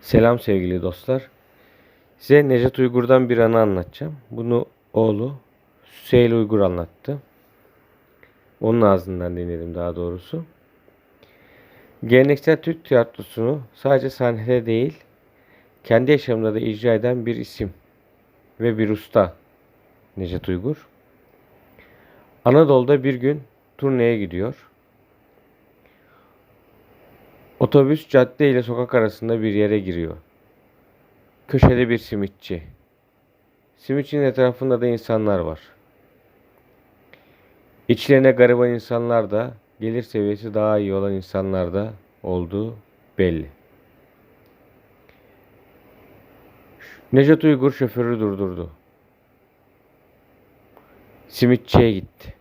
Selam sevgili dostlar. Size Necdet Uygur'dan bir anı anlatacağım. Bunu oğlu Süheyl Uygur anlattı. Onun ağzından dinledim daha doğrusu. Geleneksel Türk tiyatrosunu sadece sahnede değil, kendi yaşamında da icra eden bir isim ve bir usta Necdet Uygur. Anadolu'da bir gün turneye gidiyor. Otobüs cadde ile sokak arasında bir yere giriyor. Köşede bir simitçi. Simitçinin etrafında da insanlar var. İçlerine gariban insanlar da, gelir seviyesi daha iyi olan insanlar da olduğu belli. Necdet Uygur şoförü durdurdu. Simitçiye gitti.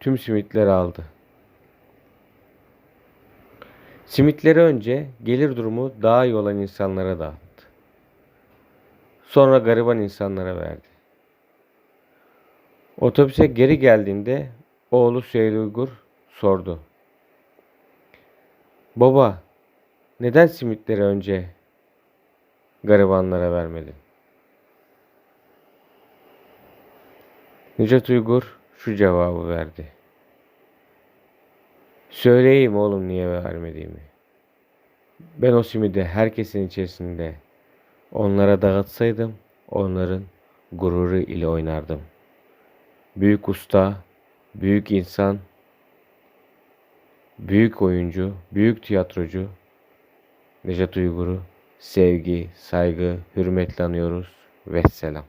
Tüm simitleri aldı. Simitleri önce gelir durumu daha iyi olan insanlara dağıttı. Sonra gariban insanlara verdi. Otobüse geri geldiğinde oğlu Süheyl Uygur sordu. Baba, neden simitleri önce garibanlara vermedin? Necdet Uygur şu cevabı verdi. Söyleyeyim oğlum niye vermediğimi. Ben o simidi herkesin içerisinde onlara dağıtsaydım onların gururu ile oynardım. Büyük usta, büyük insan, büyük oyuncu, büyük tiyatrocu Necdet Uygur'u sevgi, saygı, hürmetle anıyoruz. Vesselam.